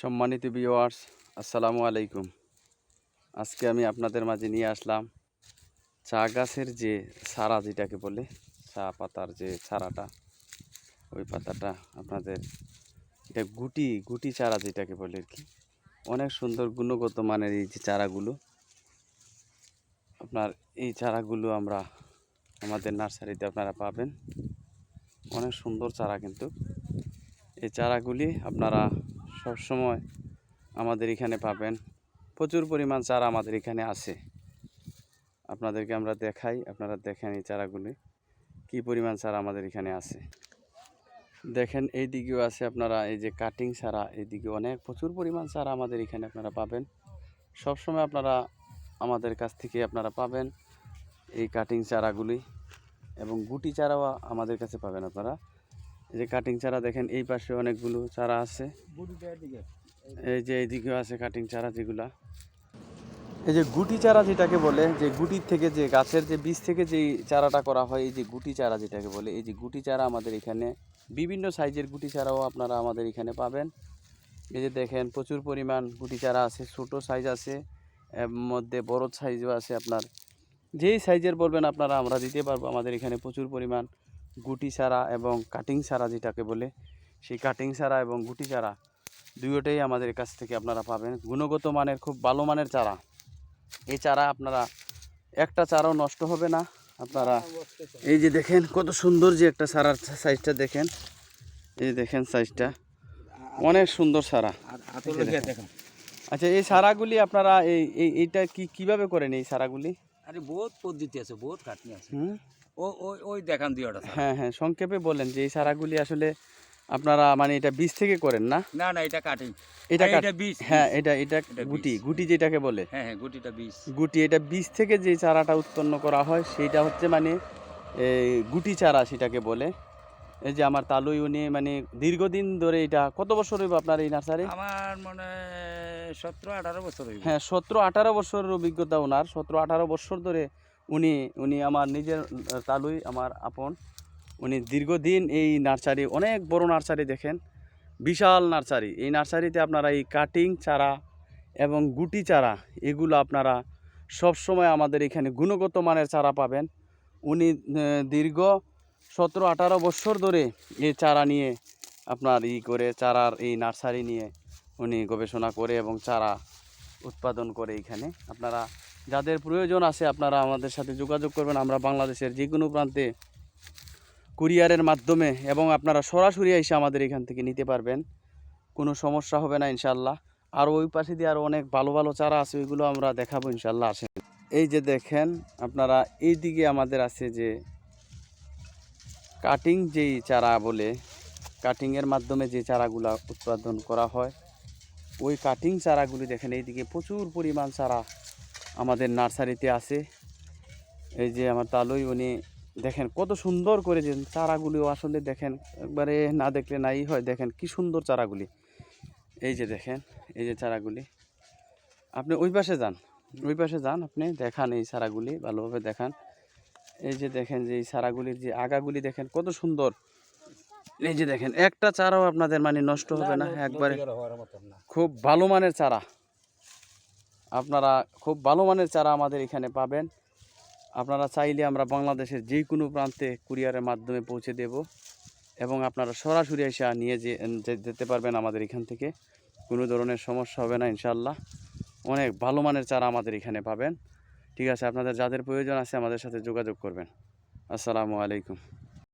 সম্মানিত ভিউয়ার্স আসসালামু আলাইকুম। আজকে আমি আপনাদের মাঝে নিয়ে আসলাম চা গাছের যে চারা যেটাকে বলে, চা পাতার যে চারাটা, ওই পাতাটা আপনাদের, এটা গুটি গুটি চারা যেটাকে বলে আর কি। অনেক সুন্দর গুণগত মানের এই যে চারাগুলো। আপনার এই চারাগুলো আমরা আমাদের নার্সারিতে আপনারা পাবেন। অনেক সুন্দর চারা কিন্তু। এই চারাগুলি আপনারা সবসময় আমাদের এখানে পাবেন। প্রচুর পরিমাণ চারা আমাদের এখানে আছে। আপনাদেরকে আমরা দেখাই, আপনারা দেখেন এই চারাগুলি। কী পরিমাণ চারা আমাদের এখানে আছে। দেখেন, এই দিকেও আছে আপনারা, এই যে কাটিং চারা এইদিকে অনেক প্রচুর পরিমাণ চারা আমাদের এখানে আপনারা পাবেন। সবসময় আপনারা আমাদের কাছ থেকে আপনারা পাবেন এই কাটিং চারাগুলি এবং গুটি চারাও আমাদের কাছে পাবেন আপনারা। এই যে কাটিং চারা দেখেন, এই পাশে অনেকগুলো চারা আছে। এই যে এইদিকেও আছে কাটিং চারা যেগুলা। এই যে গুটি চারা যেটাকে বলে, যে গুটির থেকে যে গাছের যে বীজ থেকে যে চারাটা করা হয়, এই যে গুটি চারা যেটাকে বলে, এই যে গুটি চারা আমাদের এখানে, বিভিন্ন সাইজের গুটি চারাও আপনারা আমাদের এখানে পাবেন। এই যে দেখেন, প্রচুর পরিমাণ গুটি চারা আছে, ছোট সাইজ আছে, এর মধ্যে বড় সাইজও আছে আপনার। যেই সাইজের বলবেন আপনারা, আমরা দিতে পারব। আমাদের এখানে প্রচুর পরিমাণ গুটি চারা এবং কাটিং চারা যেটাকে বলে সেই কাটিং চারা এবং গুটি চারা দুয়োটাই আমাদের কাছ থেকে আপনারা পাবেন। গুণগত মানের খুব ভালো মানের চারা। এই চারা আপনারা একটা চারাও নষ্ট হবে না। আপনারা এই যে দেখেন কত সুন্দর যে একটা চারার সাইজটা দেখেন। এই যে দেখেন সাইজটা। অনেক সুন্দর চারা। আচ্ছা এই সারাগুলি আপনারা এই এই এইটা কি কীভাবে করেন এই চারাগুলি? আরে বহুত পদ্ধতি আছে বহুত খাটনি আছে। ও ওই ওই দেখান দিয়ে ওটা হ্যাঁ হ্যাঁ সংক্ষেপে বলেন যে এই চারাগুলি আসলে আপনারা মানে এটা বীজ থেকে করেন না? না না এটা কাটিং। এটা এটা বীজ, হ্যাঁ এটা এটা গুটি গুটি যেটাকে বলে। হ্যাঁ হ্যাঁ গুটিটা বীজ। গুটি এটা বীজ থেকে যে চারাটা উৎপন্ন করা হয় সেটা হচ্ছে মানে এই গুটি চারা সেটাকে বলে। এই যে আমার তালুই উনি মানে দীর্ঘদিন ধরে এটা কত বছর হইব আপনার এই নার্সারি? আমার মনে সতেরো আঠারো বছর হইব। হ্যাঁ সতেরো আঠারো বছরের অভিজ্ঞতা ওনার। সতেরো আঠারো বছর ধরে উনি উনি আমার নিজের তালুই আমার আপন। উনি দীর্ঘদিন এই নার্সারি অনেক বড় নার্সারি দেখেন। বিশাল নার্সারি। এই নার্সারিতে আপনারা এই কাটিং চারা এবং গুটি চারা এগুলো আপনারা সব সময় আমাদের এখানে গুণগত মানের চারা পাবেন। উনি দীর্ঘ সতেরো আঠারো বছর ধরে এই চারা নিয়ে আপনার ই করে, চারার এই নার্সারি নিয়ে উনি গবেষণা করে এবং চারা উৎপাদন করে এখানে। আপনারা যাদের প্রয়োজন আছে আপনারা আমাদের সাথে যোগাযোগ করবেন। আমরা বাংলাদেশের যে কোনো প্রান্তে কুরিয়ারের মাধ্যমে এবং আপনারা সরাসরি এসে আমাদের এখান থেকে নিতে পারবেন। কোনো সমস্যা হবে না ইনশাল্লাহ আর ওই পাশে দিয়ে আরও অনেক ভালো ভালো চারা আছে, ওইগুলো আমরা দেখাবো ইনশাল্লাহ আসেন। এই যে দেখেন, আপনারা এই দিকে আমাদের আছে যে কাটিং যেই চারা বলে কাটিংয়ের মাধ্যমে যে চারাগুলো উৎপাদন করা হয়, ওই কাটিং চারাগুলি দেখেন, এইদিকে প্রচুর পরিমাণ চারা আমাদের নার্সারিতে আছে। এই যে আমার তালুই, উনি দেখেন কত সুন্দর করে যে চারাগুলিও আসলে দেখেন, একবারে না দেখলে নাই হয়, দেখেন কি সুন্দর চারাগুলি। এই যে দেখেন, এই যে চারাগুলি। আপনি ওই পাশে যান, ওই পাশে যান, আপনি দেখান এই চারাগুলি, ভালোভাবে দেখান। এই যে দেখেন যে এই চারাগুলির যে আগাগুলি দেখেন কত সুন্দর। এই যে দেখেন, একটা চারাও আপনাদের মানে নষ্ট হবে না, একবারে খুব ভালো মানের চারা। আপনারা খুব ভালো মানের চারা আমাদের এখানে পাবেন। আপনারা চাইলে আমরা বাংলাদেশের যে কোনো প্রান্তে কুরিয়ারের মাধ্যমে পৌঁছে দেব এবং আপনারা সরাসরি এসে নিয়ে যে- যেতে পারবেন আমাদের এখান থেকে। কোনো ধরনের সমস্যা হবে না ইনশাল্লাহ অনেক ভালো মানের চারা আমাদের এখানে পাবেন। ঠিক আছে আপনাদের যাদের প্রয়োজন আছে আমাদের সাথে যোগাযোগ করবেন। আসসালামু আলাইকুম।